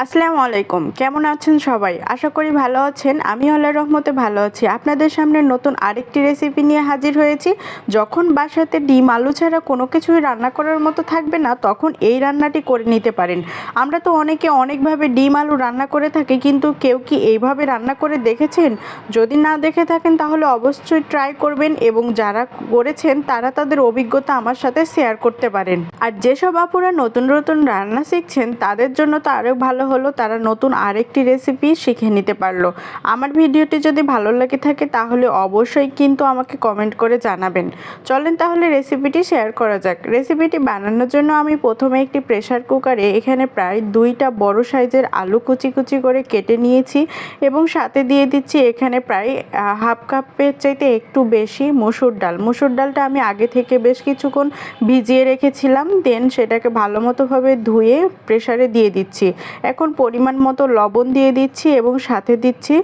আসসালামু আলাইকুম। কেমন আছেন সবাই? আশা করি ভালো আছেন। আমি আল্লাহ রহমতে ভালো আছি। আপনাদের সামনে নতুন আরেকটি রেসিপি নিয়ে হাজির হয়েছি। যখন বাসাতে ডিম, আলু ছাড়া কোনো কিছুই রান্না করার মতো থাকবে না, তখন এই রান্নাটি করে নিতে পারেন। আমরা তো অনেকে অনেকভাবে ডিম, আলু রান্না করে থাকি, কিন্তু কেউ কি এইভাবে রান্না করে দেখেছেন? যদি না দেখে থাকেন, তাহলে অবশ্যই ট্রাই করবেন এবং যারা করেছেন, তারা তাদের অভিজ্ঞতা আমার সাথে শেয়ার করতে পারেন। আর যেসব আপুরা নতুন নতুন রান্না শিখছেন, তাদের জন্য তো আরও ভালো হলো, তারা নতুন আরেকটি রেসিপি শিখে নিতে পারল। আমার ভিডিওটি যদি ভালো লাগে থাকে, তাহলে অবশ্যই কিন্তু আমাকে কমেন্ট করে জানাবেন। চলেন তাহলে রেসিপিটি শেয়ার করা যাক। রেসিপিটি বানানোর জন্য আমি প্রথমে একটি প্রেশার কুকারে এখানে প্রায় দুইটা বড় সাইজের আলু কুচি কুচি করে কেটে নিয়েছি এবং সাথে দিয়ে দিচ্ছি এখানে প্রায় হাফ কাপের চাইতে একটু বেশি মসুর ডাল। মসুর ডালটা আমি আগে থেকে বেশ কিছুক্ষণ ভিজিয়ে রেখেছিলাম দেন সেটাকে ভালো মতোভাবে ধুয়ে প্রেশারে দিয়ে দিচ্ছি। এখন পরিমাণ মতো লবণ দিয়ে দিচ্ছি এবং সাথে দিচ্ছি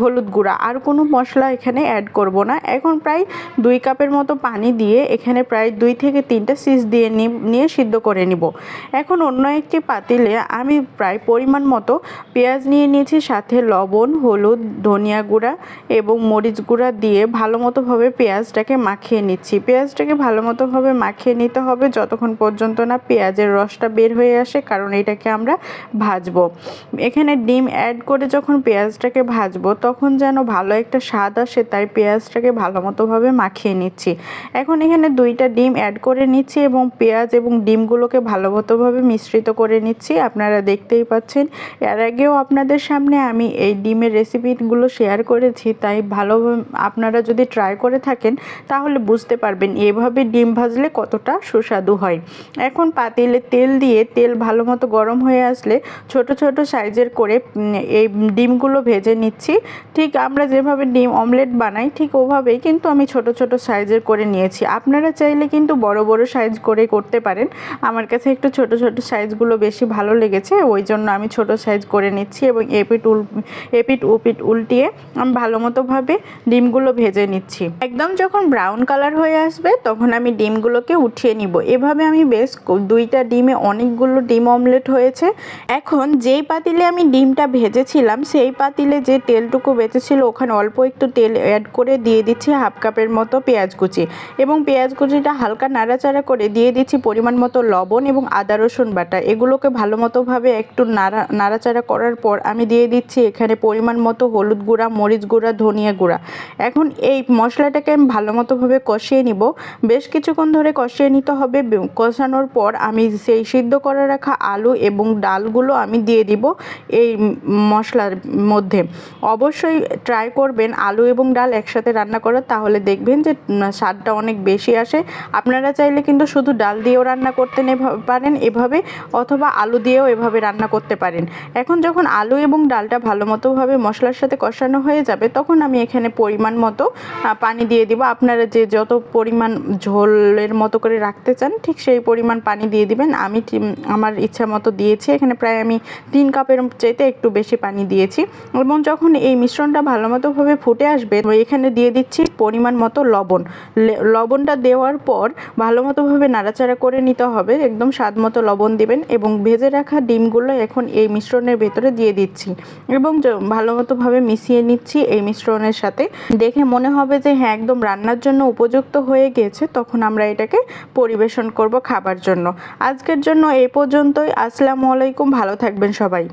হলুদ গুঁড়া। আর কোনো মশলা এখানে অ্যাড করব না। এখন প্রায় দুই কাপের মতো পানি দিয়ে এখানে প্রায় দুই থেকে তিনটা সিস দিয়ে নিয়ে সিদ্ধ করে নিব। এখন অন্য একটি পাতিলে আমি প্রায় পরিমাণ মতো পেঁয়াজ নিয়ে নিয়েছি, সাথে লবণ, হলুদ, ধনিয়া গুঁড়া এবং মরিচ গুঁড়া দিয়ে ভালো মতোভাবে পেঁয়াজটাকে মাখিয়ে নিচ্ছি। পেঁয়াজটাকে ভালো মতোভাবে মাখিয়ে নিতে হবে যতক্ষণ পর্যন্ত না পেঁয়াজের রসটা বের হয়ে আসে, কারণ এটাকে আমরা ভাজ ভাজবো। এখানে ডিম অ্যাড করে যখন পেঁয়াজটাকে ভাজবো, তখন যেন ভালো একটা স্বাদ আসে, তাই পেঁয়াজটাকে ভালো মতোভাবে মাখিয়ে নিচ্ছি। এখন এখানে দুইটা ডিম অ্যাড করে নিচ্ছি এবং পেঁয়াজ এবং ডিমগুলোকে ভালো মতোভাবে মিশ্রিত করে নিচ্ছি। আপনারা দেখতেই পাচ্ছেন, এর আগেও আপনাদের সামনে আমি এই ডিমের রেসিপিগুলো শেয়ার করেছি, তাই ভালো আপনারা যদি ট্রাই করে থাকেন, তাহলে বুঝতে পারবেন এভাবে ডিম ভাজলে কতটা সুস্বাদু হয়। এখন পাতিলে তেল দিয়ে, তেল ভালো মতো গরম হয়ে আসলে ছোট ছোট সাইজের করে এই ডিমগুলো ভেজে নিচ্ছি। ঠিক আমরা যেভাবে ডিম অমলেট বানাই, ঠিক ওভাবেই কিন্তু আমি ছোট ছোট সাইজের করে নিয়েছি। আপনারা চাইলে কিন্তু বড় বড় সাইজ করে করতে পারেন। আমার কাছে একটু ছোট ছোট সাইজগুলো বেশি ভালো লেগেছে, ওই জন্য আমি ছোট সাইজ করে নিচ্ছি এবং এপিট উল, এপিট উপিট উল্টিয়ে আমি ভালো মতোভাবে ডিমগুলো ভেজে নিচ্ছি। একদম যখন ব্রাউন কালার হয়ে আসবে, তখন আমি ডিমগুলোকে উঠিয়ে নিব। এভাবে আমি বেশ দুইটা ডিমে অনেকগুলো ডিম অমলেট হয়েছে। এখন এখন যেই পাতিলে আমি ডিমটা ভেজেছিলাম, সেই পাতিলে যে তেলটুকু বেঁচেছিল, ওখানে অল্প একটু তেল অ্যাড করে দিয়ে দিচ্ছি হাফ কাপের মতো পেঁয়াজ কুচি। এবং পেঁয়াজ কুচিটা হালকা নাড়াচাড়া করে দিয়ে দিচ্ছি পরিমাণ মতো লবণ এবং আদা, রসুন বাটা। এগুলোকে ভালো মতোভাবে একটু নাড়া, নাড়াচাড়া করার পর আমি দিয়ে দিচ্ছি এখানে পরিমাণ মতো হলুদ গুঁড়া, মরিচ গুঁড়া, ধনিয়া গুঁড়া। এখন এই মশলাটাকে আমি ভালো মতোভাবে কষিয়ে নিব। বেশ কিছুক্ষণ ধরে কষিয়ে নিতে হবে। কষানোর পর আমি সেই সিদ্ধ করে রাখা আলু এবং ডালগুলো আমি দিয়ে দিব এই মশলার মধ্যে। অবশ্যই ট্রাই করবেন আলু এবং ডাল একসাথে রান্না করার, তাহলে দেখবেন যে স্বাদটা অনেক বেশি আসে। আপনারা চাইলে কিন্তু শুধু ডাল দিয়েও রান্না করতে পারেন এভাবে, অথবা আলু দিয়েও এভাবে রান্না করতে পারেন। এখন যখন আলু এবং ডালটা ভালো মতোভাবে মশলার সাথে কষানো হয়ে যাবে, তখন আমি এখানে পরিমাণ মতো পানি দিয়ে দিব। আপনারা যে যত পরিমাণ ঝোলের মতো করে রাখতে চান, ঠিক সেই পরিমাণ পানি দিয়ে দিবেন। আমি আমার ইচ্ছা মতো দিয়েছি। এখানে প্রায় আমি তিন কাপের চাইতে একটু বেশি পানি দিয়েছি এবং যখন এই মিশ্রণটা ভালো মতোভাবে ফুটে আসবে এখানে দিয়ে দিচ্ছি পরিমাণ মতো লবণ। লবণটা দেওয়ার পর ভালো মতোভাবে নাড়াচাড়া করে নিতে হবে, একদম স্বাদ মতো লবণ দিবেন এবং ভেজে রাখা ডিমগুলো এখন এই মিশ্রণের ভেতরে দিয়ে দিচ্ছি এবং ভালো মতোভাবে মিশিয়ে নিচ্ছি এই মিশ্রণের সাথে। দেখে মনে হবে যে হ্যাঁ একদম রান্নার জন্য উপযুক্ত হয়ে গিয়েছে তখন আমরা এটাকে পরিবেশন করব খাবার জন্য। আজকের জন্য এই পর্যন্তই। আসসালামু আলাইকুম, ভালো থাকবেন সবাই।